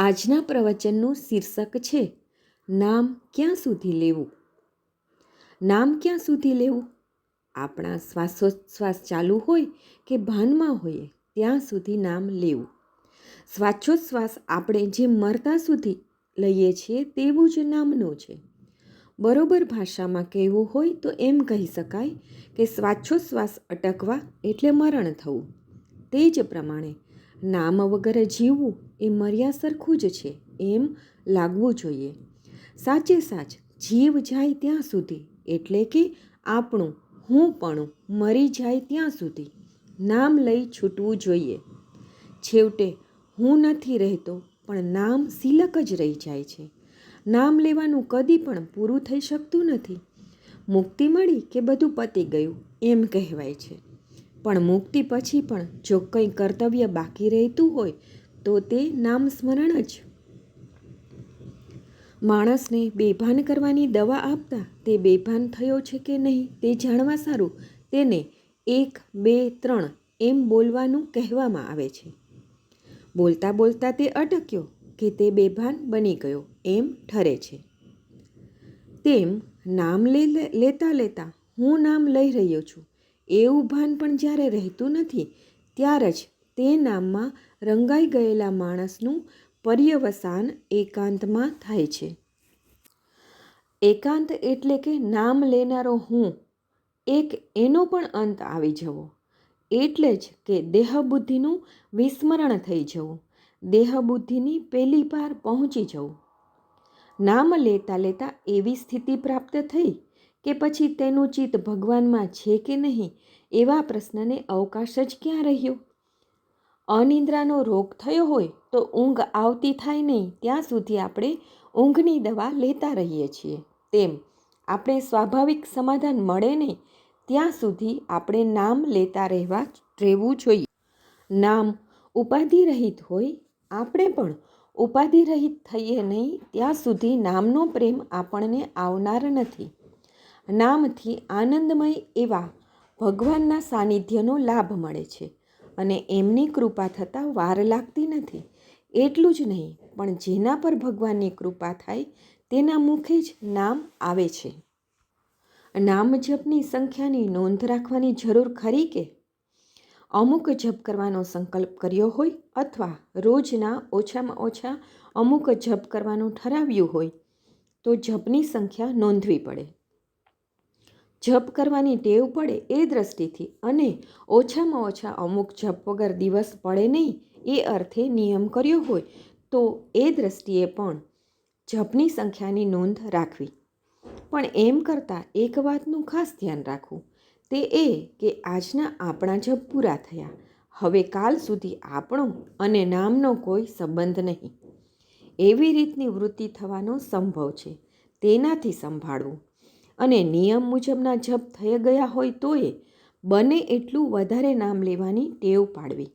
આજના પ્રવચનનું શીર્ષક છે, નામ ક્યાં સુધી લેવું? નામ ક્યાં સુધી લેવું? આપણા શ્વાસોચ્છ્વાસ ચાલુ હોય કે ભાનમાં હોઈએ, ત્યાં સુધી નામ લેવું. શ્વાસોચ્છ્વાસ આપણે જે મરતા સુધી લઈએ છીએ તેવું જ નામનું છે. બરોબર ભાષામાં કહેવું હોય તો એમ કહી શકાય કે શ્વાસોચ્છ્વાસ અટકવા એટલે મરણ થવું. તે જ પ્રમાણે નામ વગર જીવવું એ મર્યા સરખું જ છે, એમ લાગવું જોઈએ. સાચે સાચ, જીવ જાય ત્યાં સુધી, એટલે કે આપણું, હું પણ મરી જાય ત્યાં સુધી, નામ લઈ છૂટવું જોઈએ. છેવટે, હું નથી રહેતો, પણ નામ સિલક જ રહી જાય છે. નામ લેવાનું કદી પણ પૂરું થઈ શકતું નથી. મુક્તિ મળી કે બધું પતી ગયું, એમ કહેવાય છે. પણ મુક્તિ પછી પણ જો કંઈ કર્તવ્ય બાકી રહેતું હોય, તો તે નામ સ્મરણ જ. માણસને બેભાન કરવાની દવા આપતા તે બેભાન થયો છે કે નહીં તે જાણવા સારું, તેને એક, બે, ત્રણ એમ બોલવાનું કહેવામાં આવે છે. બોલતા બોલતા તે અટક્યો કે તે બેભાન બની ગયો એમ ઠરે છે. તેમ નામ લેતા લેતા હું નામ લઈ રહ્યો છું. એવું ભાન પણ જ્યારે રહેતું નથી, ત્યારે જ તે નામમાં રંગાઈ ગયેલા માણસનું પર્યવસાન એકાંતમાં થાય છે. એકાંત એટલે કે નામ લેનારો હું. એક એનો પણ અંત આવી જવો. એટલે જ કે દેહબુદ્ધિનું વિસ્મરણ થઈ જવું. દેહબુદ્ધિની પહેલી પાર પહોંચી જવું. નામ લેતા લેતા એવી સ્થિતિ પ્રાપ્ત થઈ કે પછી તેનું ચિત્ત ભગવાનમાં છે કે નહીં, એવા પ્રશ્નને અવકાશ જ ક્યાં રહ્યો? અનિદ્રાનો રોગ થયો હોય તો ઊંઘ આવતી થાય નહીં, ત્યાં સુધી આપણે ઊંઘની દવા લેતા રહીએ છીએ. તેમ, આપણે સ્વાભાવિક સમાધાન મળે નહીં, ત્યાં સુધી આપણે નામ લેતા રહેવા રહેવું જોઈએ. નામ ઉપાધિ રહિત હોય, આપણે પણ ઉપાધિ રહિત થઈએ નહીં, ત્યાં સુધી નામનો પ્રેમ આપણને આવનાર નથી. નામથી આનંદમય એવા ભગવાનના સાનિધ્યનો લાભ મળે છે અને એમની કૃપા થતાં વાર લાગતી નથી. એટલું જ નહીં, પણ જેના પર ભગવાનની કૃપા થાય તેના મુખે જ નામ આવે છે. નામ જપની સંખ્યાની નોંધ રાખવાની જરૂર ખરી કે? અમુક જપ કરવાનો સંકલ્પ કર્યો હોય અથવા રોજના ઓછામાં ઓછા અમુક જપ કરવાનું ઠરાવ્યું હોય તો જપની સંખ્યા નોંધવી પડે. જપ કરવાની ટેવ પડે એ દ્રષ્ટિથી અને ઓછામાં ઓછા અમુક જપ વગર દિવસ પડે નહીં એ અર્થે નિયમ કર્યો હોય તો એ દ્રષ્ટિએ પણ જપની સંખ્યાની નોંધ રાખવી. પણ એમ કરતાં એક વાતનું ખાસ ધ્યાન રાખવું. તે એ કે આજના આપણા જપ પૂરા થયા. હવે કાલ સુધી આપણો અને નામનો કોઈ સંબંધ નહીં. એવી રીતની વૃત્તિ થવાનો સંભવ છે. તેનાથી સંભાળવું. અને નિયમ મુજબના જપ થઈ ગયા હોય તોય બને એટલું વધારે નામ લેવાની ટેવ પાડવી.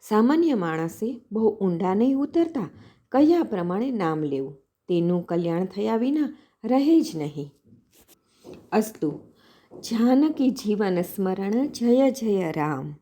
સામાન્ય માણસે બહુ ઊંડા નહીં ઉતરતા કયા પ્રમાણે નામ લેવું? તેનું કલ્યાણ થયા વિના રહે જ નહીં. અસ્તુ, જાનકી જીવન સ્મરણ જય જય રામ.